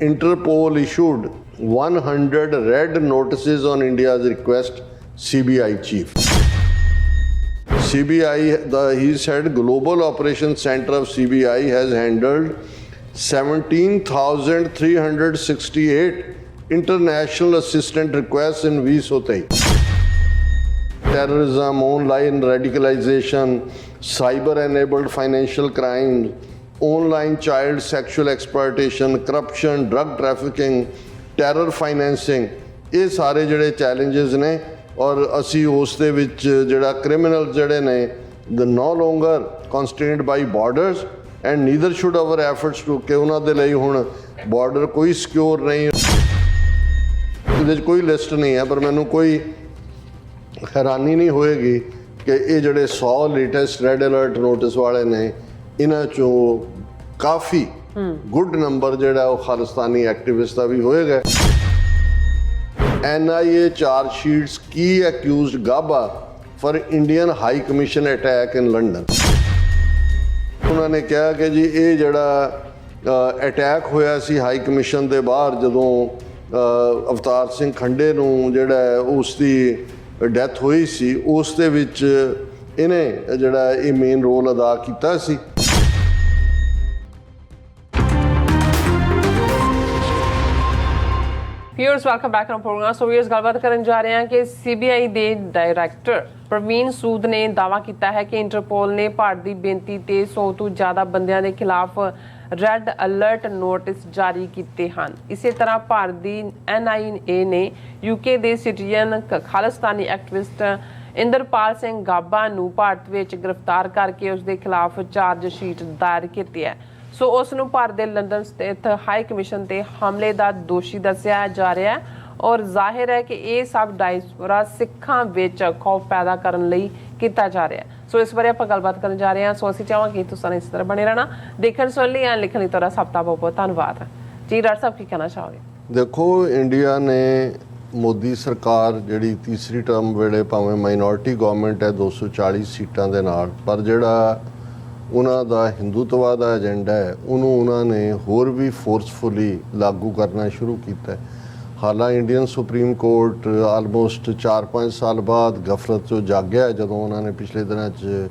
Interpol issued 100 red notices on India's request, CBI chief. CBI, the, he said, Global Operations Center of CBI has handled 17,368 international assistant requests in 2023. Terrorism, online radicalization, cyber enabled financial crimes, online child sexual exploitation corruption drug trafficking terror financing ਇਹ ਸਾਰੇ ਜਿਹੜੇ challenges ਨੇ ਔਰ ਅਸੀਂ ਉਸ ਦੇ ਵਿੱਚ ਜਿਹੜਾ ਕ੍ਰਿਮੀਨਲ ਜਿਹੜੇ ਨੇ the no longer constrained by borders and neither should our efforts to ਕਿ ਉਹਨਾਂ ਦੇ ਲਈ ਹੁਣ ਬਾਰਡਰ ਕੋਈ ਸਿਕਿਉਰ ਨਹੀਂ ਇਹਦੇ ਕੋਈ ਲਿਸਟ ਨਹੀਂ ਹੈ ਪਰ ਮੈਨੂੰ ਕੋਈ ਹੈਰਾਨੀ ਨਹੀਂ ਹੋਏਗੀ ਕਿ ਇਹ ਜਿਹੜੇ 100 ਲੇਟੈਸਟ ਰੈੱਡ ਅਲਰਟ ਨੋਟਿਸ ਵਾਲੇ ਨੇ ਇਹਨਾਂ ਚੋਂ ਕਾਫੀ ਗੁੱਡ ਨੰਬਰ ਜਿਹੜਾ ਉਹ ਖਾਲਿਸਤਾਨੀ ਐਕਟਿਵਿਸਟ ਦਾ ਵੀ ਹੋਏਗਾ। NIA charge sheets Ki accused Gaba for Indian high commission attack in London ਉਹਨਾਂ ਨੇ ਕਿਹਾ ਕਿ ਜੀ ਇਹ ਜਿਹੜਾ ਅਟੈਕ ਹੋਇਆ ਸੀ ਹਾਈ ਕਮਿਸ਼ਨ ਦੇ ਬਾਹਰ ਜਦੋਂ ਅਵਤਾਰ ਸਿੰਘ ਖੰਡੇ ਨੂੰ ਜਿਹੜਾ ਹੈ, ਉਸ ਦੀ ਡੈਥ ਹੋਈ ਸੀ ਉਸ ਦੇ ਵਿੱਚ ਇਹਨੇ ਜਿਹੜਾ ਇਹ ਮੇਨ ਰੋਲ ਅਦਾ ਕੀਤਾ ਸੀ। Viewers welcome back to programme so viewers ਗੱਲਬਾਤ ਕਰਨ ਜਾ ਰਹੇ ਹਾਂ ਕਿ ਸੀਬੀਆਈ ਦੇ ਡਾਇਰੈਕਟਰ ਪ੍ਰਵੀਨ ਸੂਦ ਨੇ ਦਾਅਵਾ ਕੀਤਾ ਹੈ ਕਿ ਇੰਟਰਪੋਲ ਨੇ ਭਾਰਤ ਦੀ ਬੇਨਤੀ ਤੇ 100 ਤੋਂ ਜ਼ਿਆਦਾ ਬੰਦਿਆਂ ਦੇ ਖਿਲਾਫ ਰੈੱਡ ਅਲਰਟ ਨੋਟਿਸ ਜਾਰੀ ਕੀਤੇ ਹਨ। ਇਸੇ ਤਰ੍ਹਾਂ ਭਾਰਤ ਦੀ ਐਨਆਈਏ ਨੇ ਯੂਕੇ ਦੇ ਸਿਟੀਜ਼ਨ ਖਾਲਿਸਤਾਨੀ ਐਕਟਿਵਿਸਟ ਇੰਦਰਪਾਲ ਸਿੰਘ ਗਾਬਾ ਨੂੰ ਭਾਰਤ ਵਿੱਚ ਗ੍ਰਿਫਤਾਰ ਕਰਕੇ ਉਸ ਦੇ ਖਿਲਾਫ ਚਾਰਜ ਸ਼ੀਟ ਦਾਇਰ ਕੀਤੀ ਹੈ। ਸੋ ਉਸ ਨੂੰ ਭਾਰਤ ਦੇ ਲੰਡਨ ਸਥਿਤ ਹਾਈ ਕਮਿਸ਼ਨ ਤੇ ਹਮਲੇ ਦਾ ਦੋਸ਼ੀ ਦੱਸਿਆ ਜਾ ਰਿਹਾ ਹੈ ਔਰ ਜ਼ਾਹਿਰ ਹੈ ਕਿ ਇਹ ਸਭ ਡਾਇਸਪੋਰਾ ਸਿੱਖਾਂ ਵਿੱਚ ਖੌਫ ਪੈਦਾ ਕਰਨ ਲਈ ਕੀਤਾ ਜਾ ਰਿਹਾ ਹੈ। ਸੋ ਇਸ ਬਾਰੇ ਆਪਾਂ ਗੱਲਬਾਤ ਕਰਨ ਜਾ ਰਹੇ ਹਾਂ। ਸੋ ਅਸੀਂ ਚਾਹਾਂਗੇ ਤੁਸੀਂ ਇਸ ਤਰ੍ਹਾਂ ਬਣੇ ਰਹਿਣਾ। ਦੇਖਣ ਸੁਣ ਲਈ ਐਂ ਲਿਖਣ ਲਈ ਤੁਹਾਡਾ ਸਭ ਦਾ ਬਹੁਤ ਬਹੁਤ ਧੰਨਵਾਦ। ਜੀ, ਡਾਕਟਰ ਸਾਹਿਬ, ਕੀ ਕਹਿਣਾ ਚਾਹੋਗੇ? ਦੇਖੋ, ਇੰਡੀਆ ਨੇ ਮੋਦੀ ਸਰਕਾਰ ਜਿਹੜੀ ਤੀਸਰੀ ਟਰਮ ਵੇਲੇ ਭਾਵੇਂ ਮਾਈਨੋਰਟੀ ਗਵਰਨਮੈਂਟ ਹੈ 240 ਸੀਟਾਂ ਦੇ ਨਾਲ, ਪਰ ਜਿਹੜਾ ਉਹਨਾਂ ਦਾ ਹਿੰਦੂਤਵਾ ਦਾ ਏਜੰਡਾ ਹੈ ਉਹਨੂੰ ਉਹਨਾਂ ਨੇ ਹੋਰ ਵੀ ਫੋਰਸਫੁਲੀ ਲਾਗੂ ਕਰਨਾ ਸ਼ੁਰੂ ਕੀਤਾ ਹਾਲਾਂ ਇੰਡੀਅਨ ਸੁਪਰੀਮ ਕੋਰਟ ਆਲਮੋਸਟ 4-5 ਸਾਲ ਬਾਅਦ ਗਫਲਤ ਤੋਂ ਜਾਗਿਆ ਜਦੋਂ ਉਹਨਾਂ ਨੇ ਪਿਛਲੇ ਦਿਨਾਂ 'ਚ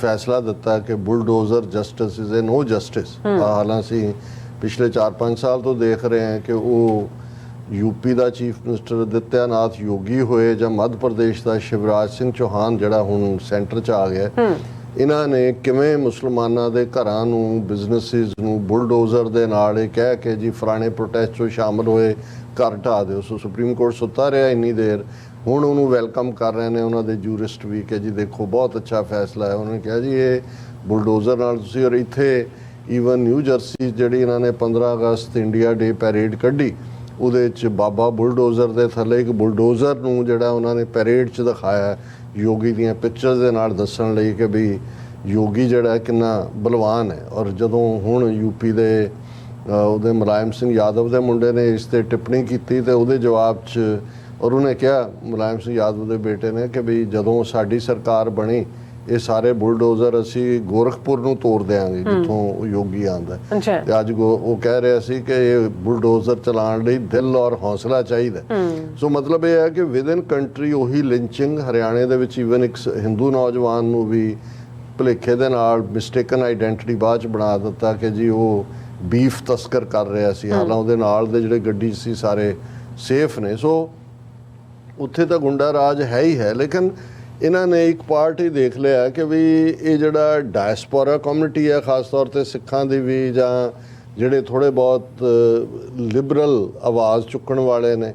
ਫੈਸਲਾ ਦਿੱਤਾ ਕਿ bulldozer justice is a no justice ਹਾਲਾਂ ਅਸੀਂ ਪਿਛਲੇ 4-5 ਸਾਲ ਤੋਂ ਦੇਖ ਰਹੇ ਹਾਂ ਕਿ ਉਹ ਯੂਪੀ ਦਾ ਚੀਫ ਮਿਨਿਸਟਰ ਦਿੱਤਿਆਨਾਥ ਯੋਗੀ ਹੋਏ ਜਾਂ ਮੱਧ ਪ੍ਰਦੇਸ਼ ਦਾ ਸ਼ਿਵਰਾਜ ਸਿੰਘ ਚੌਹਾਨ ਜਿਹੜਾ ਹੁਣ ਸੈਂਟਰ 'ਚ ਆ ਗਿਆ ਹੈ, ਇਹਨਾਂ ਨੇ ਕਿਵੇਂ ਮੁਸਲਮਾਨਾਂ ਦੇ ਘਰਾਂ ਨੂੰ ਬਿਜ਼ਨੈਸਿਸ ਨੂੰ ਬੁਲਡੋਜ਼ਰ ਦੇ ਨਾਲ ਇਹ ਕਹਿ ਕੇ ਜੀ ਫਲਾਣੇ ਪ੍ਰੋਟੈਸਟ 'ਚ ਸ਼ਾਮਲ ਹੋਏ, ਘਰ ਢਾਹ ਦਿਓ। ਸੋ ਸੁਪਰੀਮ ਕੋਰਟ ਸੁੱਤਾ ਰਿਹਾ ਇੰਨੀ ਦੇਰ। ਹੁਣ ਉਹਨੂੰ ਵੈਲਕਮ ਕਰ ਰਹੇ ਨੇ ਉਹਨਾਂ ਦੇ ਜੂਰਿਸਟ ਵੀ ਕਿ ਜੀ ਦੇਖੋ ਬਹੁਤ ਅੱਛਾ ਫੈਸਲਾ ਹੈ। ਉਹਨਾਂ ਨੇ ਕਿਹਾ ਜੀ ਇਹ ਬੁਲਡੋਜ਼ਰ ਨਾਲ ਤੁਸੀਂ ਔਰ ਇੱਥੇ ਈਵਨ ਨਿਊ ਜਰਸੀ ਜਿਹੜੀ ਇਹਨਾਂ ਨੇ 15 ਅਗਸਤ ਇੰਡੀਆ ਡੇ ਪੈਰੇਡ ਕੱਢੀ, ਉਹਦੇ ਵਿੱਚ ਬਾਬਾ ਬੁਲਡੋਜ਼ਰ ਦੇ ਥੱਲੇ ਇੱਕ ਬੁਲਡੋਜ਼ਰ ਨੂੰ ਜਿਹੜਾ ਉਹਨਾਂ ਨੇ ਪੈਰੇਡ 'ਚ ਦਿਖਾਇਆ ਯੋਗੀ ਦੀਆਂ ਪਿਕਚਰਸ ਦੇ ਨਾਲ ਦੱਸਣ ਲਈ ਕਿ ਵੀ ਯੋਗੀ ਜਿਹੜਾ ਹੈ ਕਿੰਨਾ ਬਲਵਾਨ ਹੈ। ਔਰ ਜਦੋਂ ਹੁਣ ਯੂਪੀ ਦੇ ਉਹਦੇ ਮੁਲਾਇਮ ਸਿੰਘ ਯਾਦਵ ਦੇ ਮੁੰਡੇ ਨੇ ਇਸ ਤੇ ਟਿੱਪਣੀ ਕੀਤੀ ਤੇ ਉਹਦੇ ਜਵਾਬ 'ਚ ਔਰ ਉਹਨੇ ਕਿਹਾ, ਮੁਲਾਇਮ ਸਿੰਘ ਯਾਦਵ ਦੇ ਬੇਟੇ ਨੇ ਕਿ ਵੀ ਜਦੋਂ ਸਾਡੀ ਸਰਕਾਰ ਬਣੀ ਇਹ ਸਾਰੇ ਬੁਲਡੋਜ਼ਰ ਅਸੀਂ ਗੋਰਖਪੁਰ ਨੂੰ ਤੋੜ ਦੇਾਂਗੇ ਜਿੱਥੋਂ ਯੋਗੀ ਆਂਦਾ ਤੇ ਅੱਜ ਉਹ ਕਹਿ ਰਿਹਾ ਸੀ ਕਿ ਇਹ ਬੁਲਡੋਜ਼ਰ ਚਲਾਉਣ ਲਈ ਦਿਲ ਔਰ ਹੌਸਲਾ ਚਾਹੀਦਾ। ਸੋ ਮਤਲਬ ਇਹ ਹੈ ਕਿ ਵਿਦ ਇਨ ਕੰਟਰੀ ਉਹੀ ਲਿੰਚਿੰਗ ਹਰਿਆਣੇ ਦੇ ਵਿੱਚ ਈਵਨ ਇੱਕ ਹਿੰਦੂ ਨੌਜਵਾਨ ਨੂੰ ਵੀ ਭੁਲੇਖੇ ਦੇ ਨਾਲ ਮਿਸਟੇਕਨ ਆਈਡੈਂਟੀਟੀ ਬਾਅਦ ਚ ਬਣਾ ਦਿੱਤਾ ਕਿ ਜੀ ਉਹ ਬੀਫ ਤਸਕਰ ਕਰ ਰਿਹਾ ਸੀ। ਹਾਲਾਂ ਉਹਦੇ ਨਾਲ ਦੇ ਜਿਹੜੇ ਗੱਡੀ ਸੀ ਸਾਰੇ ਸੇਫ ਨੇ। ਸੋ ਉੱਥੇ ਤਾਂ ਗੁੰਡਾ ਰਾਜ ਹੈ ਹੀ ਹੈ ਲੇਕਿਨ ਇਹਨਾਂ ਨੇ ਇੱਕ ਪਾਰਟ ਹੀ ਦੇਖ ਲਿਆ ਕਿ ਵੀ ਇਹ ਜਿਹੜਾ ਡਾਇਸਪੋਰਾ ਕਮਿਊਨਿਟੀ ਹੈ ਖਾਸ ਤੌਰ ਤੇ ਸਿੱਖਾਂ ਦੀ ਵੀ ਜਾਂ ਜਿਹੜੇ ਥੋੜੇ ਬਹੁਤ ਲਿਬਰਲ ਆਵਾਜ਼ ਚੁੱਕਣ ਵਾਲੇ ਨੇ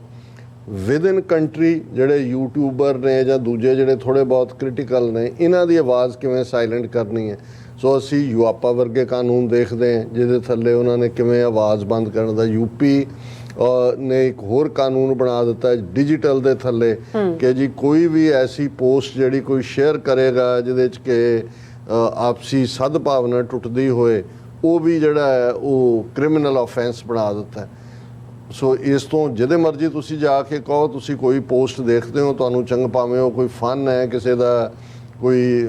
ਵਿਦ ਇਨ ਕੰਟਰੀ ਜਿਹੜੇ ਯੂਟਿਊਬਰ ਨੇ ਜਾਂ ਦੂਜੇ ਜਿਹੜੇ ਥੋੜੇ ਬਹੁਤ ਕ੍ਰਿਟੀਕਲ ਨੇ ਇਹਨਾਂ ਦੀ ਆਵਾਜ਼ ਕਿਵੇਂ ਸਾਇਲੈਂਟ ਕਰਨੀ ਹੈ? ਸੋ ਅਸੀਂ ਯੂਆਪਾ ਵਰਗੇ ਕਾਨੂੰਨ ਦੇਖਦੇ ਹਾਂ ਜਿਹਦੇ ਥੱਲੇ ਉਹਨਾਂ ਨੇ ਕਿਵੇਂ ਆਵਾਜ਼ ਬੰਦ ਕਰਨ ਦਾ ਯੂਪੀ ਅ, ਨੇ ਇੱਕ ਹੋਰ ਕਾਨੂੰਨ ਬਣਾ ਦਿੱਤਾ ਹੈ ਡਿਜੀਟਲ ਦੇ ਥੱਲੇ ਕਿ ਜੀ ਕੋਈ ਵੀ ਐਸੀ ਪੋਸਟ ਜਿਹੜੀ ਕੋਈ ਸ਼ੇਅਰ ਕਰੇਗਾ ਜਿਹਦੇ ਚ ਕਿ ਆਪਸੀ ਸਦਭਾਵਨਾ ਟੁੱਟਦੀ ਹੋਏ ਉਹ ਵੀ ਜਿਹੜਾ ਹੈ ਉਹ ਕ੍ਰਿਮੀਨਲ ਆਫੈਂਸ ਬਣਾ ਦਿੱਤਾ ਹੈ। ਸੋ ਇਸ ਤੋਂ ਜਿਹਦੇ ਮਰਜ਼ੀ ਤੁਸੀਂ ਜਾ ਕੇ ਕਹੋ ਤੁਸੀਂ ਕੋਈ ਪੋਸਟ ਦੇਖਦੇ ਹੋ ਤੁਹਾਨੂੰ ਚੰਗ ਭਾਵੇਂ ਉਹ ਕੋਈ ਫਨ ਹੈ ਕਿਸੇ ਦਾ ਕੋਈ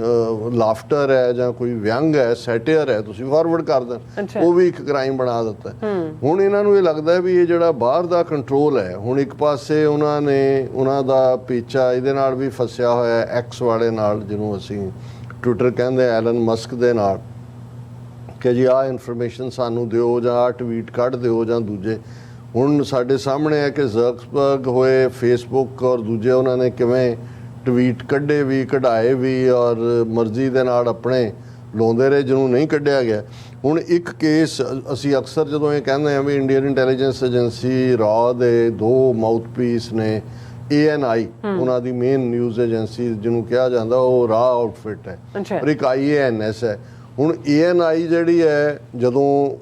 ਲਾਫਟਰ ਹੈ ਜਾਂ ਕੋਈ ਵਿਅੰਗ ਹੈ ਸੈਟੀਅਰ ਹੈ ਤੁਸੀਂ ਫਾਰਵਰਡ ਕਰ ਦੇਣ। ਉਹ ਵੀ ਇੱਕ ਕ੍ਰਾਈਮ ਬਣਾ ਦਿੱਤਾ। ਹੁਣ ਇਹਨਾਂ ਨੂੰ ਇਹ ਲੱਗਦਾ ਵੀ ਇਹ ਜਿਹੜਾ ਬਾਹਰ ਦਾ ਕੰਟਰੋਲ ਹੈ ਹੁਣ ਇੱਕ ਪਾਸੇ ਉਹਨਾਂ ਨੇ ਉਹਨਾਂ ਦਾ ਪੀਚਾ ਇਹਦੇ ਨਾਲ ਵੀ ਫਸਿਆ ਹੋਇਆ ਹੈ ਐਕਸ ਵਾਲੇ ਨਾਲ ਜਿਹਨੂੰ ਅਸੀਂ ਟਵਿੱਟਰ ਕਹਿੰਦੇ ਆ ਐਲਨ ਮਸਕ ਦੇ ਨਾਲ ਕਿ ਜੀ ਆਹ ਇਨਫੋਰਮੇਸ਼ਨ ਸਾਨੂੰ ਦਿਓ ਜਾਂ ਆਹ ਟਵੀਟ ਕੱਢ ਦਿਓ ਜਾਂ ਦੂਜੇ ਹੁਣ ਸਾਡੇ ਸਾਹਮਣੇ ਹੈ ਕਿ ਜ਼ਰਕਸਬਰਗ ਹੋਏ ਫੇਸਬੁੱਕ ਔਰ ਦੂਜੇ ਉਹਨਾਂ ਨੇ ਕਿਵੇਂ ਟਵੀਟ ਕੱਢੇ ਵੀ ਕਢਾਏ ਵੀ ਔਰ ਮਰਜ਼ੀ ਦੇ ਨਾਲ ਆਪਣੇ ਲਾਉਂਦੇ ਰਹੇ ਜਿਹਨੂੰ ਨਹੀਂ ਕੱਢਿਆ ਗਿਆ। ਹੁਣ ਇੱਕ ਕੇਸ ਅਸੀਂ ਅਕਸਰ ਜਦੋਂ ਇਹ ਕਹਿੰਦੇ ਆ ਵੀ ਇੰਡੀਅਨ ਇੰਟੈਲੀਜੈਂਸ ਏਜੰਸੀ ਰਾ ਦੇ ਦੋ ਮਾਊਥਪੀਸ ਨੇ ਏਐਨਆਈ ਉਹਨਾਂ ਦੀ ਮੇਨ ਨਿਊਜ਼ ਏਜੰਸੀ ਜਿਹਨੂੰ ਕਿਹਾ ਜਾਂਦਾ ਉਹ ਰਾ ਆਊਟਫਿਟ ਹੈ। ਪਰ ਇੱਕ ਆਈਏਐਨਐਸ ਹੈ। ਹੁਣ ਏਐਨਆਈ ਜਿਹੜੀ ਹੈ ਜਦੋਂ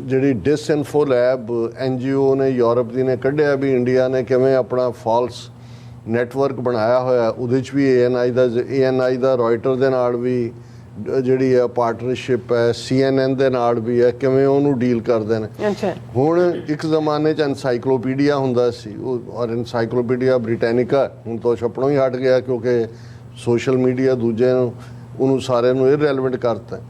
ਜਿਹੜੀ ਡਿਸਇਨਫੋ ਲੈਬ ਐਨਜੀਓ ਨੇ ਯੂਰਪ ਦੀ ਨੇ ਕੱਢਿਆ ਵੀ ਇੰਡੀਆ ਨੇ ਕਿਵੇਂ ਆਪਣਾ ਫਾਲਸ ਨੈਟਵਰਕ ਬਣਾਇਆ ਹੋਇਆ ਉਹਦੇ ਚ ਵੀ ਏਐਨਆਈ ਦਾ ਏਐਨਆਈ ਦਾ ਰਾਇਟਰ ਦੇ ਨਾਲ ਵੀ ਜਿਹੜੀ ਹੈ ਪਾਰਟਨਰਸ਼ਿਪ ਹੈ ਸੀਐਨਐਨ ਦੇ ਨਾਲ ਵੀ ਹੈ ਕਿਵੇਂ ਉਹਨੂੰ ਡੀਲ ਕਰਦੇ ਨੇ। ਅੱਛਾ। ਹੁਣ ਇੱਕ ਜ਼ਮਾਨੇ 'ਚ ਐਨਸਾਈਕਲੋਪੀਡੀਆ ਹੁੰਦਾ ਸੀ ਉਹ ਔਰ ਐਨਸਾਈਕਲੋਪੀਡੀਆ ਬ੍ਰਿਟੈਨਿਕਾ ਹੁਣ ਤੋਂ ਛਪਣੋਂ ਹੀ ਹਟ ਗਿਆ ਕਿਉਂਕਿ ਸੋਸ਼ਲ ਮੀਡੀਆ ਦੂਜੇ ਨੂੰ ਉਹਨੂੰ ਸਾਰਿਆਂ ਨੂੰ ਇਰਰੈਲੇਵੈਂਟ ਕਰਤਾ।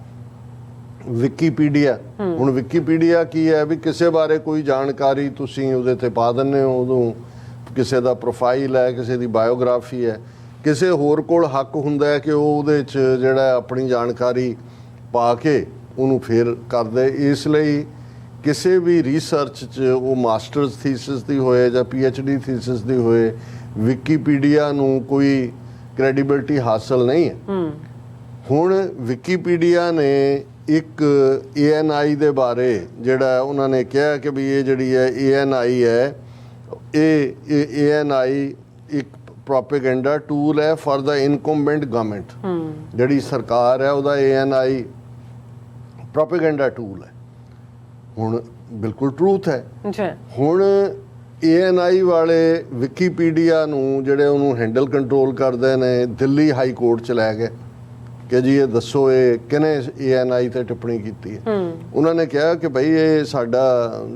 ਵਿਕੀਪੀਡੀਆ ਹੁਣ ਵਿਕੀਪੀਡੀਆ ਕੀ ਹੈ ਵੀ ਕਿਸੇ ਬਾਰੇ ਕੋਈ ਜਾਣਕਾਰੀ ਤੁਸੀਂ ਉਹਦੇ ਤੇ ਪਾ ਦਿੰਦੇ ਹੋ ਉਦੋਂ ਕਿਸੇ ਦਾ ਪ੍ਰੋਫਾਈਲ ਹੈ ਕਿਸੇ ਦੀ ਬਾਇਓਗ੍ਰਾਫੀ ਹੈ ਕਿਸੇ ਹੋਰ ਕੋਲ ਹੱਕ ਹੁੰਦਾ ਹੈ ਕਿ ਉਹ ਉਹਦੇ 'ਚ ਜਿਹੜਾ ਆਪਣੀ ਜਾਣਕਾਰੀ ਪਾ ਕੇ ਉਹਨੂੰ ਫੇਰ ਕਰਦੇ। ਇਸ ਲਈ ਕਿਸੇ ਵੀ ਰਿਸਰਚ 'ਚ ਉਹ ਮਾਸਟਰਸ ਥੀਸਿਸ ਦੀ ਹੋਏ ਜਾਂ ਡੀ ਥੀਸਿਸ ਦੀ ਹੋਏ ਵਿਕੀਪੀਡੀਆ ਨੂੰ ਕੋਈ ਕ੍ਰੈਡੀਬਿਲਟੀ ਹਾਸਲ ਨਹੀਂ ਹੈ। ਹੁਣ ਵਿਕੀਪੀਡੀਆ ਨੇ ਇੱਕ ਏਐਨਆਈ ਦੇ ਬਾਰੇ ਜਿਹੜਾ ਉਹਨਾਂ ਨੇ ਕਿਹਾ ਕਿ ਵੀ ਇਹ ਜਿਹੜੀ ਹੈ ਏਐਨਆਈ ਹੈ ਇਹ ਏਐਨਆਈ ਇੱਕ ਪ੍ਰੋਪੇਗੈਂਡਾ ਟੂਲ ਹੈ ਫॉर ਦਾ ਇਨਕੰਬੈਂਟ ਗਵਰਨਮੈਂਟ ਜਿਹੜੀ ਸਰਕਾਰ ਹੈ ਉਹਦਾ ਏਐਨਆਈ ਪ੍ਰੋਪੇਗੈਂਡਾ ਟੂਲ ਹੈ। ਹੁਣ ਬਿਲਕੁਲ ਟਰੂਥ ਹੈ। ਹੁਣ ਏਐਨਆਈ ਵਾਲੇ ਵਿਕੀਪੀਡੀਆ ਨੂੰ ਜਿਹੜੇ ਉਹਨੂੰ ਹੈਂਡਲ ਕੰਟਰੋਲ ਕਰਦੇ ਨੇ ਦਿੱਲੀ ਹਾਈ ਕੋਰਟ ਚ ਲੈ ਗਏ। ਕਿ ਜੀ ਇਹ ਦੱਸੋ ਇਹ ਕਿਨੇ ਏਐਨਆਈ ਤੇ ਟਿੱਪਣੀ ਕੀਤੀ ਹੈ। ਉਹਨਾਂ ਨੇ ਕਿਹਾ ਕਿ ਭਈ ਇਹ ਸਾਡਾ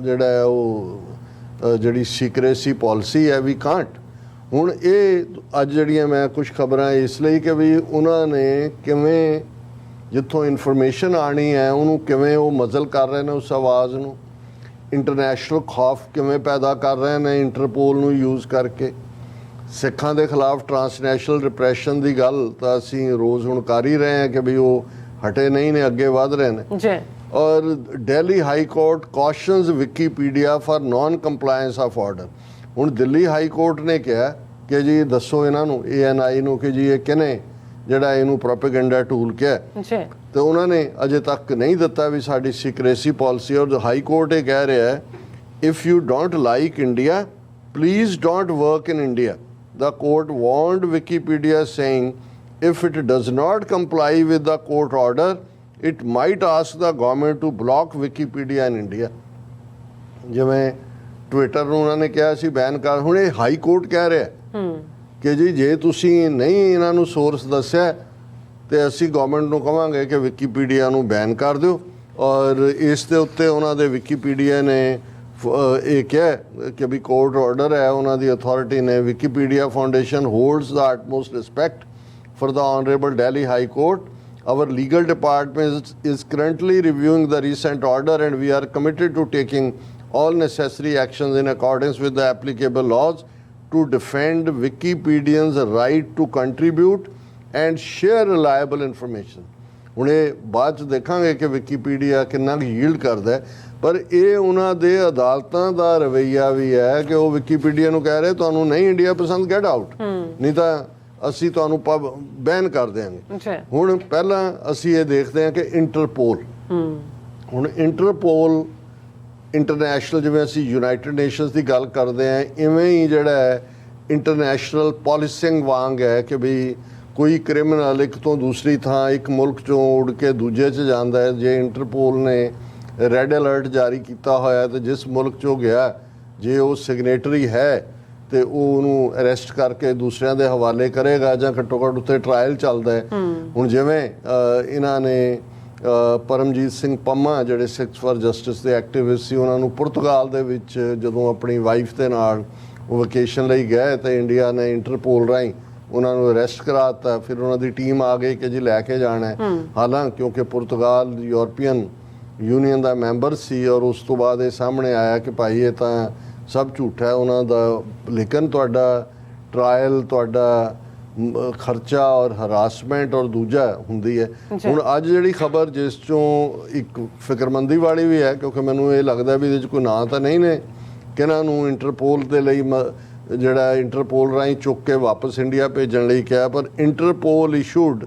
ਜਿਹੜਾ ਉਹ ਜਿਹੜੀ ਸੀਕ੍ਰੇਸੀ ਪਾਲਿਸੀ ਹੈ ਵੀ ਕਾਂਟ ਹੁਣ ਇਹ ਅੱਜ ਜਿਹੜੀਆਂ ਮੈਂ ਕੁਝ ਖਬਰਾਂ, ਇਸ ਲਈ ਕਿ ਵੀ ਉਹਨਾਂ ਨੇ ਕਿਵੇਂ ਜਿੱਥੋਂ ਇਨਫੋਰਮੇਸ਼ਨ ਆਣੀ ਹੈ, ਉਹਨੂੰ ਕਿਵੇਂ ਉਹ ਮਜ਼ਲ ਕਰ ਰਹੇ ਨੇ ਉਸ ਆਵਾਜ਼ ਨੂੰ ਇੰਟਰਨੈਸ਼ਨਲ ਖੌਫ ਕਿਵੇਂ ਪੈਦਾ ਕਰ ਰਹੇ ਨੇ ਇੰਟਰਪੋਲ ਨੂੰ ਯੂਜ਼ ਕਰਕੇ, ਸਿੱਖਾਂ ਦੇ ਖਿਲਾਫ ਟਰਾਂਸਨੈਸ਼ਨਲ ਰਿਪਰੈਸ਼ਨ ਦੀ ਗੱਲ ਤਾਂ ਅਸੀਂ ਰੋਜ਼ ਹੁਣ ਕਰ ਹੀ ਰਹੇ ਹਾਂ ਕਿ ਵੀ ਉਹ ਹਟੇ ਨਹੀਂ ਨੇ, ਅੱਗੇ ਵਧ ਰਹੇ ਨੇ। ਜੀ। ਔਰ Delhi high court cautions Wikipedia for non compliance of order ਹੁਣ ਦਿੱਲੀ ਹਾਈ ਕੋਰਟ ਨੇ ਕਿਹਾ ਕਿ ਜੀ ਦੱਸੋ ਇਹਨਾਂ ਨੂੰ ਏਐਨਆਈ ਨੂੰ ਕਿ ਜੀ ਇਹ ਕਿਨੇ ਜਿਹੜਾ ਇਹਨੂੰ ਪ੍ਰੋਪੇਗੈਂਡਾ ਟੂਲ ਕਿਹਾ। ਜੀ ਤੇ ਉਹਨਾਂ ਨੇ ਅਜੇ ਤੱਕ ਨਹੀਂ ਦਿੱਤਾ ਵੀ ਸਾਡੀ ਸੀਕ੍ਰੇਸੀ ਪਾਲਿਸੀ ਔਰ ਹਾਈ ਕੋਰਟ ਇਹ ਕਹਿ ਰਿਹਾ ਹੈ if you don't like India please don't work in India the court warned wikipedia saying if it does not comply with the court order it might ask the government to block wikipedia in india. ਜਿਵੇਂ Twitter ਨੂੰ ਉਹਨਾਂ ਨੇ ਕਿਹਾ ਸੀ ban ਕਰ। ਹੁਣ ਇਹ high court ਕਹਿ ਰਿਹਾ ਹੈ ਕਿ ਜੀ ਜੇ ਤੁਸੀਂ ਨਹੀਂ ਇਹਨਾਂ ਨੂੰ ਸੋਰਸ ਦੱਸਿਆ ਤੇ ਅਸੀਂ ਗਵਰਨਮੈਂਟ ਨੂੰ ਕਵਾਂਗੇ ਕਿ ਵਿਕੀਪੀਡੀਆ ਨੂੰ ਬੈਨ ਕਰ ਦਿਓ। ਔਰ ਇਸ ਦੇ ਉੱਤੇ ਉਹਨਾਂ ਦੇ ਵਿਕੀਪੀਡੀਆ ਨੇ ਇਹ ਕਿਹਾ ਕਿ ਵੀ ਕੋਰਟ ਆਰਡਰ ਹੈ ਉਹਨਾਂ ਦੀ ਅਥਾਰਟੀ ਨੇ ਵਿਕੀਪੀਡੀਆ ਫਾਊਂਡੇਸ਼ਨ ਹੋਲਡਸ ਦਾ utmost respect for the Honorable Delhi High Court. Our legal department is, is currently reviewing the recent order and we are committed to taking all necessary actions in accordance with the applicable laws to defend Wikipedians' right to contribute and share reliable information. ਹੁਣ ਇਹ ਬਾਅਦ ਚ ਦੇਖਾਂਗੇ ਕਿ Wikipedia ਕਿੰਨਾ ਕੁ yield ਕਰਦਾ ਹੈ ਪਰ ਇਹ ਉਹਨਾਂ ਦੇ ਅਦਾਲਤਾਂ ਦਾ ਰਵਈਆ ਵੀ ਹੈ ਕਿ ਉਹ ਵਿਕੀਪੀਡੀਆ ਨੂੰ ਕਹਿ ਰਹੇ ਤੁਹਾਨੂੰ ਨਹੀਂ ਇੰਡੀਆ ਪਸੰਦ ਗੈਟ ਆਊਟ ਨਹੀਂ ਤਾਂ ਅਸੀਂ ਤੁਹਾਨੂੰ ਬੈਨ ਕਰ ਦਿਆਂਗੇ। ਅੱਛਾ। ਹੁਣ ਪਹਿਲਾਂ ਅਸੀਂ ਇਹ ਦੇਖਦੇ ਹਾਂ ਕਿ ਇੰਟਰਪੋਲ। ਹੁਣ ਇੰਟਰਪੋਲ ਇੰਟਰਨੈਸ਼ਨਲ ਜਿਵੇਂ ਅਸੀਂ ਯੂਨਾਈਟਿਡ ਨੇਸ਼ਨਸ ਦੀ ਗੱਲ ਕਰਦੇ ਹਾਂ ਇਵੇਂ ਹੀ ਜਿਹੜਾ ਹੈ ਇੰਟਰਨੈਸ਼ਨਲ ਪਾਲਿਸਿੰਗ ਵਾਂਗ ਹੈ ਕਿ ਵੀ ਕੋਈ ਕ੍ਰਿਮੀਨਲ ਇੱਕ ਤੋਂ ਦੂਸਰੀ ਥਾਂ ਇੱਕ ਮੁਲਕ ਚੋਂ ਉੱਡ ਕੇ ਦੂਜੇ 'ਚ ਜਾਂਦਾ ਹੈ। ਜੇ ਇੰਟਰਪੋਲ ਨੇ ਰੈੱਡ ਅਲਰਟ ਜਾਰੀ ਕੀਤਾ ਹੋਇਆ ਤੇ ਜਿਸ ਮੁਲਕ ਚੋਂ ਗਿਆ ਜੇ ਉਹ ਸਿਗਨੇਟਰੀ ਹੈ ਤੇ ਉਹ ਉਹਨੂੰ ਅਰੈਸਟ ਕਰਕੇ ਦੂਸਰਿਆਂ ਦੇ ਹਵਾਲੇ ਕਰੇਗਾ ਜਾਂ ਘੱਟੋ ਘੱਟ ਉੱਤੇ ਟ੍ਰਾਇਲ ਚੱਲਦਾ ਹੈ। ਹੁਣ ਜਿਵੇਂ ਇਹਨਾਂ ਨੇ ਪਰਮਜੀਤ ਸਿੰਘ ਪੰਮਾ ਜਿਹੜੇ ਸਿਕਸ ਫਾਰ ਜਸਟਿਸ ਦੇ ਐਕਟਿਵਿਸਟ ਸੀ ਉਹਨਾਂ ਨੂੰ ਪੁਰਤਗਾਲ ਦੇ ਵਿੱਚ ਜਦੋਂ ਆਪਣੀ ਵਾਈਫ ਦੇ ਨਾਲ ਉਹ ਵਕੇਸ਼ਨ ਲਈ ਗਏ ਤੇ ਇੰਡੀਆ ਨੇ ਇੰਟਰਪੋਲ ਰਾਹੀਂ ਉਹਨਾਂ ਨੂੰ ਅਰੈਸਟ ਕਰਾਤਾ। ਫਿਰ ਉਹਨਾਂ ਦੀ ਟੀਮ ਆ ਗਈ ਕਿ ਜੀ ਲੈ ਕੇ ਜਾਣਾ ਹੈ। ਹਾਲਾਂਕਿ ਕਿਉਂਕਿ ਪੁਰਤਗਾਲ ਯੂਰਪੀਅਨ ਯੂਨੀਅਨ ਦਾ ਮੈਂਬਰ ਸੀ ਔਰ ਉਸ ਤੋਂ ਬਾਅਦ ਇਹ ਸਾਹਮਣੇ ਆਇਆ ਕਿ ਭਾਈ ਇਹ ਤਾਂ ਸਭ ਝੂਠਾ ਹੈ ਉਹਨਾਂ ਦਾ ਲੇਕਿਨ ਤੁਹਾਡਾ ਟ੍ਰਾਇਲ ਤੁਹਾਡਾ ਖਰਚਾ ਔਰ ਹਰਾਸਮੈਂਟ ਔਰ ਦੂਜਾ ਹੁੰਦੀ ਹੈ। ਹੁਣ ਅੱਜ ਜਿਹੜੀ ਖਬਰ ਜਿਸ ਚੋਂ ਇੱਕ ਫਿਕਰਮੰਦੀ ਵਾਲੀ ਵੀ ਹੈ ਕਿਉਂਕਿ ਮੈਨੂੰ ਇਹ ਲੱਗਦਾ ਵੀ ਇਹਦੇ 'ਚ ਕੋਈ ਨਾਂ ਤਾਂ ਨਹੀਂ ਨੇ ਕਿ ਇਹਨਾਂ ਨੂੰ ਇੰਟਰਪੋਲ ਦੇ ਲਈ ਜਿਹੜਾ ਇੰਟਰਪੋਲ ਰਾਹੀਂ ਚੁੱਕ ਕੇ ਵਾਪਸ ਇੰਡੀਆ ਭੇਜਣ ਲਈ ਕਿਹਾ ਪਰ Interpol issued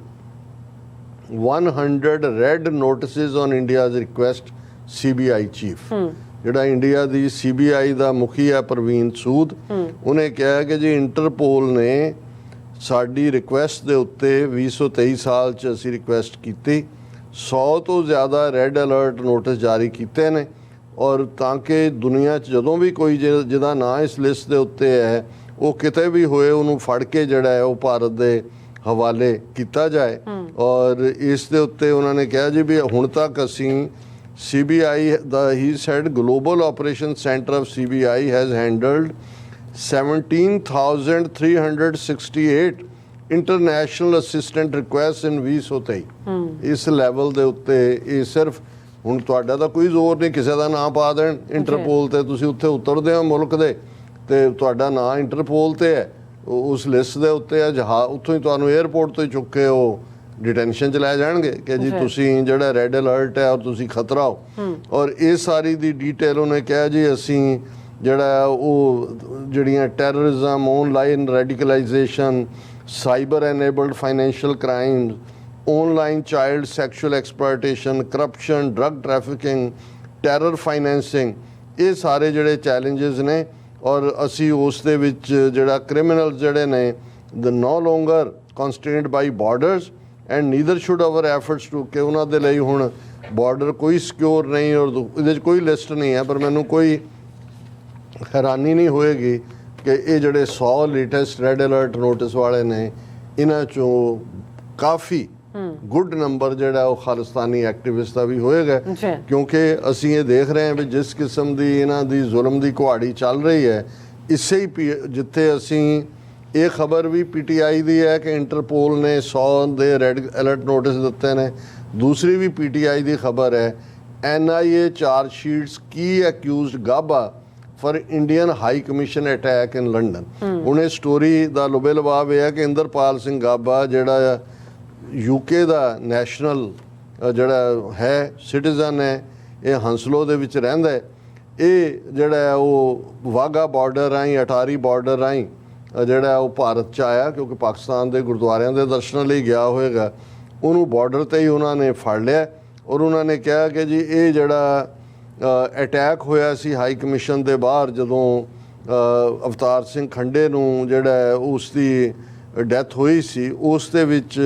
100 red notices on India's request CBI chief ਜਿਹੜਾ ਇੰਡੀਆ ਦੀ ਸੀਬੀਆਈ ਦਾ ਮੁਖੀ ਹੈ ਪ੍ਰਵੀਨ ਸੂਦ ਉਹਨੇ ਕਿਹਾ ਕਿ ਜੀ ਇੰਟਰਪੋਲ ਨੇ ਸਾਡੀ ਰਿਕੁਐਸਟ ਦੇ ਉੱਤੇ 2023 ਸਾਲ ਚ ਅਸੀਂ ਰਿਕੁਐਸਟ ਕੀਤੀ 100 ਤੋਂ ਜ਼ਿਆਦਾ ਰੈੱਡ ਅਲਰਟ ਨੋਟਿਸ ਜਾਰੀ ਕੀਤੇ ਨੇ ਔਰ ਤਾਂ ਕਿ ਦੁਨੀਆ 'ਚ ਜਦੋਂ ਵੀ ਕੋਈ ਜਿਹਦਾ ਨਾਂ ਇਸ ਲਿਸਟ ਦੇ ਉੱਤੇ ਹੈ ਉਹ ਕਿਤੇ ਵੀ ਹੋਏ ਉਹਨੂੰ ਫੜ ਕੇ ਜਿਹੜਾ ਹੈ ਉਹ ਭਾਰਤ ਦੇ ਹਵਾਲੇ ਕੀਤਾ ਜਾਏ। ਔਰ ਇਸ ਦੇ ਉੱਤੇ ਉਹਨਾਂ ਨੇ ਕਿਹਾ ਜੀ ਵੀ ਹੁਣ ਤੱਕ ਅਸੀਂ ਸੀਬੀਆਈ ਦਾ ਹੀ said global operation centre of CBI has handled 17368 international assistant request in 2023 ਇਸ ਲੈਵਲ ਦੇ ਉੱਤੇ ਇਹ ਸਿਰਫ ਹੁਣ ਤੁਹਾਡਾ ਤਾਂ ਕੋਈ ਜ਼ੋਰ ਨਹੀਂ ਕਿਸੇ ਦਾ ਨਾਂ ਪਾ ਦੇਣ। ਇੰਟਰਪੋਲ ਤੇ ਤੁਸੀਂ ਉੱਥੇ ਉਤਰਦੇ ਹੋ ਮੁਲਕ ਦੇ ਤੇ ਤੁਹਾਡਾ ਨਾਂ ਇੰਟਰਪੋਲ ਤੇ ਹੈ। ਉਸ ਲਿਸਟ ਦੇ ਉੱਤੇ ਹੈ ਜਹਾ ਉੱਥੋਂ ਹੀ ਤੁਹਾਨੂੰ 에ਅਰਪੋਰਟ ਤੋਂ ਹੀ ਚੁੱਕ ਕੇ ਉਹ ਡਿਟੈਂਸ਼ਨ ਚ ਲੈ ਜਾਣਗੇ ਕਿ ਜੀ। ਤੁਸੀਂ ਜਿਹੜਾ ਰੈੱਡ ਅਲਰਟ ਹੈ ਔਰ ਤੁਸੀਂ ਖਤਰਾ ਹੋ। ਔਰ ਇਹ ਸਾਰੀ ਦੀ ਡੀਟੇਲ ਉਹਨੇ ਕਿਹਾ ਜੀ ਅਸੀਂ ਜਿਹੜਾ ਉਹ ਜਿਹੜੀਆਂ terrorism online radicalisation cyber enabled financial crimes online child sexual exploitation corruption drug trafficking terror financing ਇਹ ਸਾਰੇ ਜਿਹੜੇ ਚੈਲੰਜਸ ਨੇ। ਔਰ ਅਸੀਂ ਉਸ ਦੇ ਵਿੱਚ ਜਿਹੜਾ ਕ੍ਰਿਮੀਨਲ ਜਿਹੜੇ ਨੇ the no longer constrained by borders and neither should our efforts to ਕਿ ਉਹਨਾਂ ਦੇ ਲਈ ਹੁਣ ਬਾਰਡਰ ਕੋਈ ਸਿਕਿਉਰ ਨਹੀਂ ਔਰ ਇਹਦੇ 'ਚ ਕੋਈ ਲਿਸਟ ਨਹੀਂ ਹੈ ਪਰ ਮੈਨੂੰ ਕੋਈ ਹੈਰਾਨੀ ਨਹੀਂ ਹੋਏਗੀ ਕਿ ਇਹ ਜਿਹੜੇ 100 ਲੇਟੈਸਟ ਰੈੱਡ ਅਲਰਟ ਨੋਟਿਸ ਵਾਲੇ ਨੇ ਇਹਨਾਂ ਚੋਂ ਕਾਫੀ ਗੁੱਡ ਨੰਬਰ ਜਿਹੜਾ ਉਹ ਖਾਲਿਸਤਾਨੀ ਐਕਟਿਵਿਸਟ ਦਾ ਵੀ ਹੋਏਗਾ। ਕਿਉਂਕਿ ਅਸੀਂ ਇਹ ਦੇਖ ਰਹੇ ਹਾਂ ਵੀ ਜਿਸ ਕਿਸਮ ਦੀ ਇਹਨਾਂ ਦੀ ਜ਼ੁਲਮ ਦੀ ਕੁਹਾੜੀ ਚੱਲ ਰਹੀ ਹੈ ਇਸੇ ਹੀ ਜਿੱਥੇ ਅਸੀਂ ਇਹ ਖਬਰ ਵੀ ਪੀਟੀਆਈ ਦੀ ਹੈ ਕਿ ਇੰਟਰਪੋਲ ਨੇ 100 ਦੇ ਰੈੱਡ ਅਲਰਟ ਨੋਟਿਸ ਦਿੱਤੇ ਨੇ। ਦੂਸਰੀ ਵੀ ਪੀਟੀਆਈ ਦੀ ਖਬਰ ਹੈ NIA charge sheets key accused Gaba for Indian high commission attack in London. ਹੁਣ ਇਹ ਸਟੋਰੀ ਦਾ ਲੁਬੇ ਲਬਾਬ ਇਹ ਹੈ ਕਿ ਇੰਦਰਪਾਲ ਸਿੰਘ ਗਾਬਾ ਜਿਹੜਾ ਯੂਕੇ ਦਾ ਨੈਸ਼ਨਲ ਜਿਹੜਾ ਹੈ ਸਿਟੀਜ਼ਨ ਹੈ ਇਹ ਹੰਸਲੋ ਦੇ ਵਿੱਚ ਰਹਿੰਦਾ ਹੈ। ਇਹ ਜਿਹੜਾ ਉਹ ਵਾਗਾ ਬਾਰਡਰ ਰਾਹੀਂ ਅਟਾਰੀ ਬਾਰਡਰ ਅ, ਜਿਹੜਾ ਉਹ ਭਾਰਤ ਚ ਆਇਆ, ਕਿਉਂਕਿ ਪਾਕਿਸਤਾਨ ਦੇ ਗੁਰਦੁਆਰਿਆਂ ਦੇ ਦਰਸ਼ਨਾਂ ਲਈ ਗਿਆ ਹੋਵੇਗਾ ਉਹਨੂੰ ਬਾਰਡਰ ਤੇ ਹੀ ਉਹਨਾਂ ਨੇ ਫੜ ਲਿਆ ਔਰ ਉਹਨਾਂ ਨੇ ਕਿਹਾ ਕਿ ਜੀ ਇਹ ਜਿਹੜਾ ਅਟੈਕ ਹੋਇਆ ਸੀ ਹਾਈ ਕਮਿਸ਼ਨ ਦੇ ਬਾਹਰ ਜਦੋਂ ਅਵਤਾਰ ਸਿੰਘ ਖੰਡੇ ਨੂੰ ਜਿਹੜਾ ਉਸ ਦੀ ਡੈਥ ਹੋਈ ਸੀ, ਉਸ ਦੇ ਵਿੱਚ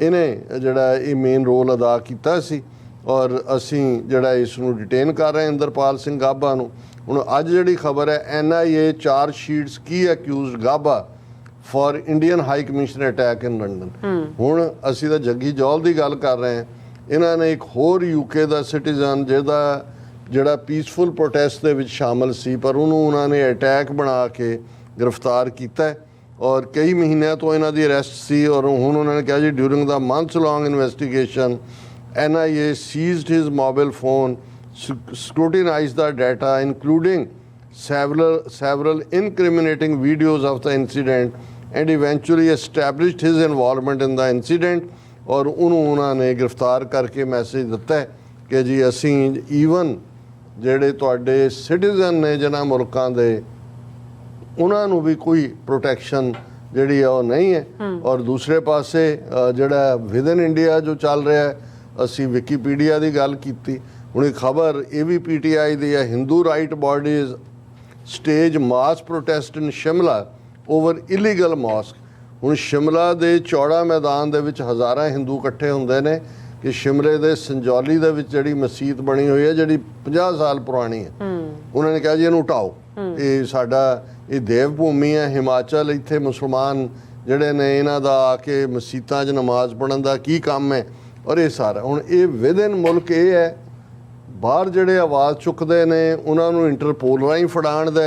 ਇਹਨੇ ਜਿਹੜਾ ਇਹ ਮੇਨ ਰੋਲ ਅਦਾ ਕੀਤਾ ਸੀ ਔਰ ਅਸੀਂ ਜਿਹੜਾ ਇਸ ਨੂੰ ਡਿਟੇਨ ਕਰ ਰਹੇ ਇੰਦਰਪਾਲ ਸਿੰਘ ਗਾਬਾ ਨੂੰ। ਹੁਣ ਅੱਜ ਜਿਹੜੀ ਖਬਰ ਹੈ NIA charge sheets key accused Gaba for Indian high commission attack in London ਹੁਣ ਅਸੀਂ ਤਾਂ ਜੱਗੀ ਜੌਲ ਦੀ ਗੱਲ ਕਰ ਰਹੇ ਹਾਂ। ਇਹਨਾਂ ਨੇ ਇੱਕ ਹੋਰ ਯੂਕੇ ਦਾ ਸਿਟੀਜ਼ਨ ਜਿਹਦਾ ਜਿਹੜਾ ਪੀਸਫੁਲ ਪ੍ਰੋਟੈਸਟ ਦੇ ਵਿੱਚ ਸ਼ਾਮਲ ਸੀ ਪਰ ਉਹਨੂੰ ਉਹਨਾਂ ਨੇ ਅਟੈਕ ਬਣਾ ਕੇ ਗ੍ਰਿਫਤਾਰ ਕੀਤਾ ਔਰ ਕਈ ਮਹੀਨਿਆਂ ਤੋਂ ਇਹਨਾਂ ਦੀ ਅਰੈਸਟ ਸੀ ਔਰ ਹੁਣ ਉਹਨਾਂ ਨੇ ਕਿਹਾ ਜੀ during the months long investigation NIA seized his mobile phone, sc- scrutinized the data, including several, several incriminating videos of the incident, and eventually established his involvement in the incident. ਔਰ ਉਹਨੂੰ ਉਹਨਾਂ ਨੇ ਗ੍ਰਿਫਤਾਰ ਕਰਕੇ ਮੈਸੇਜ ਦਿੱਤਾ ਕਿ ਜੀ ਅਸੀਂ ਈਵਨ ਜਿਹੜੇ ਤੁਹਾਡੇ ਸਿਟੀਜ਼ਨ ਨੇ ਜਿਨ੍ਹਾਂ ਮੁਲਕਾਂ ਦੇ ਉਹਨਾਂ ਨੂੰ ਵੀ ਕੋਈ ਪ੍ਰੋਟੈਕਸ਼ਨ ਜਿਹੜੀ ਆ ਉਹ ਨਹੀਂ ਹੈ ਔਰ ਦੂਸਰੇ ਪਾਸੇ ਜਿਹੜਾ ਵਿਦਨ ਇੰਡੀਆ ਜੋ ਚੱਲ ਰਿਹਾ ਹੈ ਅਸੀਂ ਵਿਕੀਪੀਡੀਆ ਦੀ ਗੱਲ ਕੀਤੀ ਹੁਣ ਇਹ ਖਬਰ ਇਹ ਵੀ ਪੀਟੀਆਈ ਦੀ ਹੈ Hindu right bodies stage mass protest in Shimla over illegal mosque ਹੁਣ ਸ਼ਿਮਲਾ ਦੇ ਚੌੜਾ ਮੈਦਾਨ ਦੇ ਵਿੱਚ ਹਜ਼ਾਰਾਂ ਹਿੰਦੂ ਇਕੱਠੇ ਹੁੰਦੇ ਨੇ ਕਿ ਸ਼ਿਮਲੇ ਦੇ ਸੰਜੌਲੀ ਦੇ ਵਿੱਚ ਜਿਹੜੀ ਮਸਜਿਦ ਬਣੀ ਹੋਈ ਹੈ ਜਿਹੜੀ 50 ਸਾਲ ਪੁਰਾਣੀ ਹੈ। ਉਹਨਾਂ ਨੇ ਕਿਹਾ ਜੀ ਇਹਨੂੰ ਉਟਾਓ ਇਹ ਸਾਡਾ ਇਹ ਦੇਵ ਭੂਮੀ ਹੈ ਹਿਮਾਚਲ ਇੱਥੇ ਮੁਸਲਮਾਨ ਜਿਹੜੇ ਨੇ ਇਹਨਾਂ ਦਾ ਆ ਕੇ ਮਸਜਿਦਾਂ 'ਚ ਨਮਾਜ਼ ਪੜਨ ਦਾ ਕੀ ਕੰਮ ਹੈ। ਔਰ ਇਹ ਸਾਰਾ ਹੁਣ ਇਹ ਵਿਦਨ ਮੁਲਕ ਇਹ ਹੈ ਬਾਹਰ ਜਿਹੜੇ ਆਵਾਜ਼ ਚੁੱਕਦੇ ਨੇ ਉਹਨਾਂ ਨੂੰ ਇੰਟਰਪੋਲ ਰਾਹੀਂ ਫੜਾਣ ਦਾ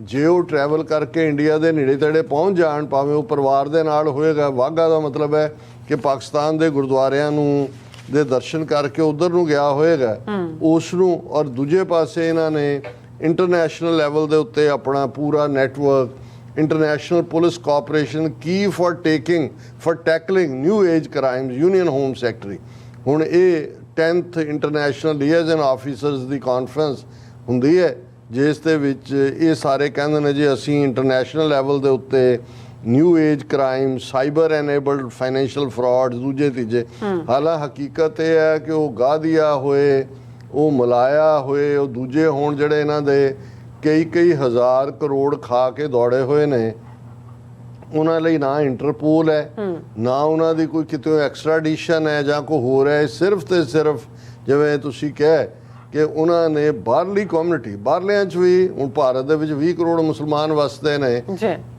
ਜੇ ਉਹ ਟਰੈਵਲ ਕਰਕੇ ਇੰਡੀਆ ਦੇ ਨੇੜੇ ਤੇੜੇ ਪਹੁੰਚ ਜਾਣ ਭਾਵੇਂ ਉਹ ਪਰਿਵਾਰ ਦੇ ਨਾਲ ਹੋਏਗਾ ਵਾਗਾ ਦਾ ਮਤਲਬ ਹੈ ਕਿ ਪਾਕਿਸਤਾਨ ਦੇ ਗੁਰਦੁਆਰਿਆਂ ਨੂੰ ਦੇ ਦਰਸ਼ਨ ਕਰਕੇ ਉਧਰ ਨੂੰ ਗਿਆ ਹੋਏਗਾ। ਉਸ ਨੂੰ ਔਰ ਦੂਜੇ ਪਾਸੇ ਇਹਨਾਂ ਨੇ ਇੰਟਰਨੈਸ਼ਨਲ ਲੈਵਲ ਦੇ ਉੱਤੇ ਆਪਣਾ ਪੂਰਾ network international police cooperation Ki for taking for tackling new age crimes union home secretary ਹੁਣ ਇਹ 10th ਇੰਟਰਨੈਸ਼ਨਲ ਲੀਅਜ਼ਨ ਆਫੀਸਰਸ ਦੀ ਕਾਨਫਰੰਸ ਹੁੰਦੀ ਹੈ ਜਿਸ ਦੇ ਵਿੱਚ ਇਹ ਸਾਰੇ ਕਹਿੰਦੇ ਨੇ ਜੀ ਅਸੀਂ ਇੰਟਰਨੈਸ਼ਨਲ ਲੈਵਲ ਦੇ ਉੱਤੇ new age crime cyber enabled financial fraud ਦੂਜੇ ਤੀਜੇ। ਹਾਲਾਂ ਹਕੀਕਤ ਇਹ ਹੈ ਕਿ ਉਹ ਗਾਦੀਆ ਹੋਏ ਉਹ ਮਲਾਇਆ ਹੋਏ ਉਹ ਦੂਜੇ ਹੋਣ ਜਿਹੜੇ ਇਹਨਾਂ ਦੇ ਕਈ ਕਈ ਹਜ਼ਾਰ ਕਰੋੜ ਖਾ ਕੇ ਦੌੜੇ ਹੋਏ ਨੇ। ਉਹਨਾਂ ਲਈ ਨਾ ਇੰਟਰਪੋਲ ਹੈ ਨਾ ਉਹਨਾਂ ਦੀ ਕੋਈ ਕਿਤੇ ਐਕਸਟ੍ਰਾਡੀਸ਼ਨ ਹੈ ਜਾਂ ਕੋਈ ਹੋਰ ਹੈ ਸਿਰਫ ਤੇ ਸਿਰਫ ਜਿਵੇਂ ਤੁਸੀਂ ਕਹੇ ਕਿ ਉਹਨਾਂ ਨੇ ਬਾਹਰਲੀ ਕਮਿਊਨਿਟੀ ਬਾਹਰਲਿਆਂ 'ਚ ਵੀ ਹੁਣ ਭਾਰਤ ਦੇ ਵਿੱਚ 20 ਕਰੋੜ ਮੁਸਲਮਾਨ ਵਸਦੇ ਨੇ।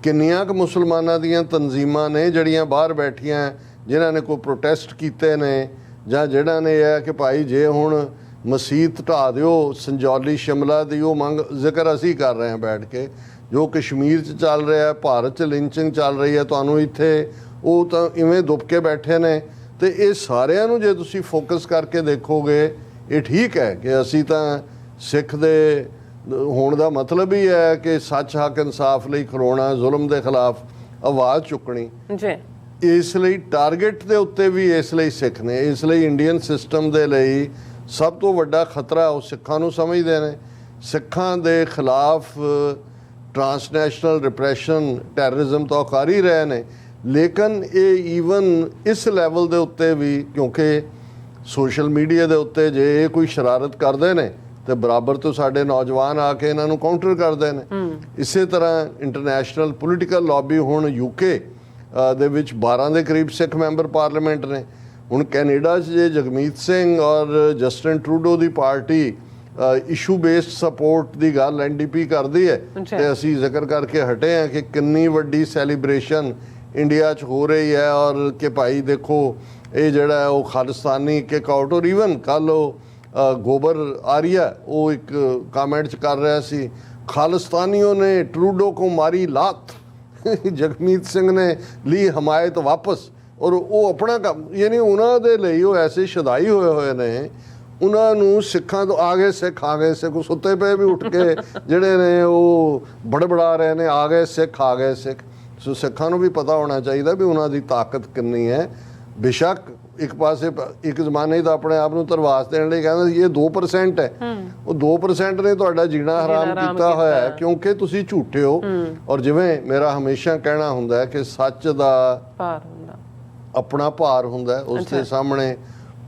ਕਿੰਨੀਆਂ ਕੁ ਮੁਸਲਮਾਨਾਂ ਦੀਆਂ ਤਨਜ਼ੀਮਾਂ ਨੇ ਜਿਹੜੀਆਂ ਬਾਹਰ ਬੈਠੀਆਂ ਜਿਨ੍ਹਾਂ ਨੇ ਕੋਈ ਪ੍ਰੋਟੈਸਟ ਕੀਤੇ ਨੇ ਜਾਂ ਜਿਹੜਾ ਨੇ ਇਹ ਹੈ ਕਿ ਭਾਈ ਜੇ ਹੁਣ ਮਸਜਿਦ ਢਾ ਦਿਓ ਸੰਜੌਲੀ ਸ਼ਿਮਲਾ ਦੀ ਉਹ ਮੰਗ ਜ਼ਿਕਰ ਅਸੀਂ ਕਰ ਰਹੇ ਹਾਂ ਬੈਠ ਕੇ ਜੋ ਕਸ਼ਮੀਰ 'ਚ ਚੱਲ ਰਿਹਾ ਹੈ ਭਾਰਤ 'ਚ ਲਿੰਚਿੰਗ ਚੱਲ ਰਹੀ ਹੈ ਤੁਹਾਨੂੰ ਇੱਥੇ ਉਹ ਤਾਂ ਇਵੇਂ ਦੁੱਬ ਕੇ ਬੈਠੇ ਨੇ। ਤੇ ਇਹ ਸਾਰਿਆਂ ਨੂੰ ਜੇ ਤੁਸੀਂ ਫੋਕਸ ਕਰਕੇ ਦੇਖੋਗੇ ਇਹ ਠੀਕ ਹੈ ਕਿ ਅਸੀਂ ਤਾਂ ਸਿੱਖ ਦੇ ਹੋਣ ਦਾ ਮਤਲਬ ਹੀ ਹੈ ਕਿ ਸੱਚ ਹੱਕ ਇਨਸਾਫ ਲਈ ਖਲੋਣਾ ਜ਼ੁਲਮ ਦੇ ਖਿਲਾਫ ਆਵਾਜ਼ ਚੁੱਕਣੀ। ਜੀ। ਇਸ ਲਈ ਟਾਰਗੇਟ ਦੇ ਉੱਤੇ ਵੀ ਇਸ ਲਈ ਸਿੱਖ ਨੇ। ਇਸ ਲਈ ਇੰਡੀਅਨ ਸਿਸਟਮ ਦੇ ਲਈ ਸਭ ਤੋਂ ਵੱਡਾ ਖਤਰਾ ਉਹ ਸਿੱਖਾਂ ਨੂੰ ਸਮਝਦੇ ਨੇ। ਸਿੱਖਾਂ ਦੇ ਖਿਲਾਫ ਟਰਾਂਸਨੈਸ਼ਨਲ ਰਿਪਰੈਸ਼ਨ ਟੈਰਰਿਜ਼ਮ ਤਾਂ ਕਰ ਹੀ ਰਹੇ ਨੇ। ਲੇਕਿਨ ਇਹ ਈਵਨ ਇਸ ਲੈਵਲ ਦੇ ਉੱਤੇ ਵੀ ਕਿਉਂਕਿ ਸੋਸ਼ਲ ਮੀਡੀਆ ਦੇ ਉੱਤੇ ਜੇ ਇਹ ਕੋਈ ਸ਼ਰਾਰਤ ਕਰਦੇ ਨੇ ਤੇ ਬਰਾਬਰ ਤੋਂ ਸਾਡੇ ਨੌਜਵਾਨ ਆ ਕੇ ਇਹਨਾਂ ਨੂੰ ਕਾਊਂਟਰ ਕਰਦੇ ਨੇ। ਇਸੇ ਤਰ੍ਹਾਂ ਇੰਟਰਨੈਸ਼ਨਲ ਪੋਲੀਟੀਕਲ ਲੌਬੀ ਹੁਣ ਯੂਕੇ ਦੇ ਵਿੱਚ 12 ਦੇ ਕਰੀਬ ਸਿੱਖ ਮੈਂਬਰ ਪਾਰਲੀਮੈਂਟ ਨੇ। ਹੁਣ ਕੈਨੇਡਾ 'ਚ ਜੇ ਜਗਮੀਤ ਸਿੰਘ ਔਰ ਜਸਟਿਨ ਟਰੂਡੋ ਦੀ ਪਾਰਟੀ ਇਸ਼ੂ ਬੇਸਡ ਸਪੋਰਟ ਦੀ ਗੱਲ ਐਨਡੀਪੀ ਕਰਦੀ ਹੈ। ਤੇ ਅਸੀਂ ਜ਼ਿਕਰ ਕਰਕੇ ਹਟੇ ਹਾਂ ਕਿ ਕਿੰਨੀ ਵੱਡੀ ਸੈਲੀਬ੍ਰੇਸ਼ਨ ਇੰਡੀਆ 'ਚ ਹੋ ਰਹੀ ਹੈ ਔਰ ਕਿ ਭਾਈ ਦੇਖੋ ਇਹ ਜਿਹੜਾ ਹੈ ਉਹ ਖਾਲਿਸਤਾਨੀ ਕਿਕ ਆਊਟ ਔਰ ਇਵਨ ਕੱਲ ਉਹ ਗੋਬਰ ਆਰੀਆ ਉਹ ਇੱਕ ਕਮੈਂਟ 'ਚ ਕਰ ਰਿਹਾ ਸੀ ਖਾਲਿਸਤਾਨੀਆਂ ਨੇ ਟਰੂਡੋ ਕੋ ਮਾਰੀ ਲਾਤ ਜਗਮੀਤ ਸਿੰਘ ਨੇ ਲਈ ਹਮਾਇਤ ਵਾਪਸ ਔਰ ਉਹ ਆਪਣਾ ਕੰਮ ਯਾਨੀ ਉਹਨਾਂ ਦੇ ਲਈ ਉਹ ਐਸੇ ਸ਼ਦਾਈ ਹੋਏ ਹੋਏ ਨੇ ਉਹਨਾਂ ਨੂੰ ਸਿੱਖਾਂ ਤੋਂ ਆ ਗਏ ਸਿੱਖ ਆ ਗਏ ਸਿੱਖ ਸੁੱਤੇ ਪਏ ਵੀ ਉੱਠ ਕੇ ਜਿਹੜੇ ਨੇ ਉਹ ਬੜਬੜਾ ਰਹੇ ਨੇ ਆ ਗਏ ਸਿੱਖ ਆ ਗਏ ਸਿੱਖ। ਸੋ ਸਿੱਖਾਂ ਨੂੰ ਵੀ ਪਤਾ ਹੋਣਾ ਚਾਹੀਦਾ ਵੀ ਉਹਨਾਂ ਦੀ ਤਾਕਤ ਕਿੰਨੀ ਹੈ। ਬੇਸ਼ੱਕ ਇੱਕ ਪਾਸੇ ਇੱਕ ਜ਼ਮਾਨੇ ਦਾ ਆਪਣੇ ਆਪ ਨੂੰ ਤਰਵਾਸ ਦੇਣ ਲਈ ਕਹਿੰਦਾ ਸੀ ਇਹ 2% ਹੈ। ਉਹ 2% ਨੇ ਤੁਹਾਡਾ ਜੀਣਾ ਹਰਾਮ ਕੀਤਾ ਹੋਇਆ ਹੈ। ਕਿਉਂਕਿ ਤੁਸੀਂ ਝੂਠੇ ਹੋ। ਔਰ ਜਿਵੇਂ ਮੇਰਾ ਹਮੇਸ਼ਾ ਕਹਿਣਾ ਹੁੰਦਾ ਹੈ ਕਿ ਸੱਚ ਦਾ ਭਾਰ ਹੁੰਦਾ। ਆਪਣਾ ਭਾਰ ਹੁੰਦਾ ਉਸ ਦੇ ਸਾਹਮਣੇ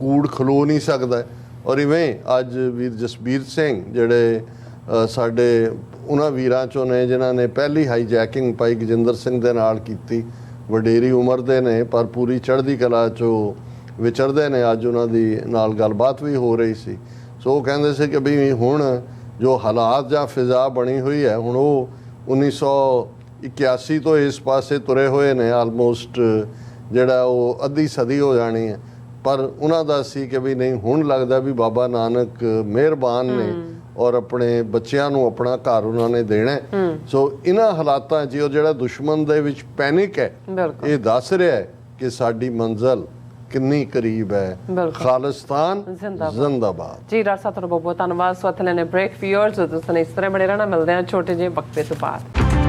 ਕੂੜ ਖਲੋ ਨਹੀਂ ਸਕਦਾ। ਔਰ ਇਵੇਂ ਅੱਜ ਵੀਰ ਜਸਬੀਰ ਸਿੰਘ ਜਿਹੜੇ ਸਾਡੇ ਉਹਨਾਂ ਵੀਰਾਂ ਚੋਂ ਨੇ, ਜਿਨ੍ਹਾਂ ਨੇ ਪਹਿਲੀ ਹਾਈਜੈਕਿੰਗ ਭਾਈ ਗਜਿੰਦਰ ਸਿੰਘ ਦੇ ਨਾਲ ਕੀਤੀ। ਵਡੇਰੀ ਉਮਰ ਦੇ ਨੇ, ਪਰ ਪੂਰੀ ਚੜ੍ਹਦੀ ਕਲਾ ਚੋਂ ਵਿਚਰਦੇ ਨੇ। ਅੱਜ ਉਹਨਾਂ ਦੀ ਨਾਲ ਗੱਲਬਾਤ ਵੀ ਹੋ ਰਹੀ ਸੀ। ਸੋ ਉਹ ਕਹਿੰਦੇ ਸੀ ਕਿ ਵੀ ਹੁਣ ਜੋ ਹਾਲਾਤ ਜਾਂ ਫਿਜ਼ਾ ਬਣੀ ਹੋਈ ਹੈ, ਹੁਣ ਉਹ 1981 ਤੋਂ ਇਸ ਪਾਸੇ ਤੁਰੇ ਹੋਏ ਨੇ। ਆਲਮੋਸਟ ਜਿਹੜਾ ਉਹ ਅੱਧੀ ਸਦੀ ਹੋ ਜਾਣੀ ਹੈ। ਪਰ ਉਹਨਾਂ ਦਾ ਸੀ ਕਿ ਵੀ ਨਹੀਂ ਹੁਣ ਲੱਗਦਾ ਵੀ ਬਾਬਾ ਨਾਨਕ ਮਿਹਰਬਾਨ ਨੇ ਔਰ ਆਪਣੇ ਬੱਚਿਆਂ ਨੂੰ ਆਪਣਾ ਘਰ ਉਹਨਾਂ ਨੇ ਦੇਣਾ। ਸੋ ਇਹਨਾਂ ਹਾਲਾਤਾਂ 'ਚ ਉਹ ਜਿਹੜਾ ਦੁਸ਼ਮਣ ਦੇ ਵਿੱਚ ਪੈਨਿਕ ਹੈ ਇਹ ਦੱਸ ਰਿਹਾ ਹੈ ਕਿ ਸਾਡੀ ਮੰਜ਼ਲ ਕਿੰਨੀ ਕਰੀਬ ਹੈ। ਖਾਲਿਸਤਾਨ ਜ਼ਿੰਦਾਬਾਦ। ਜੀ ਡਾਕਟਰ ਸਾਹਿਬ ਤੁਹਾਡਾ ਬਹੁਤ ਬਹੁਤ ਧੰਨਵਾਦ। ਸੋ ਇੱਥੇ ਲੈਣੇ ਬ੍ਰੇਕ ਫਿਊਅਰਸ ਤੁਸੀਂ ਇਸ ਤਰ੍ਹਾਂ ਬਣੇ ਰਹਿਣਾ। ਮਿਲਦੇ ਹਾਂ ਛੋਟੇ ਜਿਹੇ ਵਕਫੇ ਤੋਂ ਬਾਅਦ।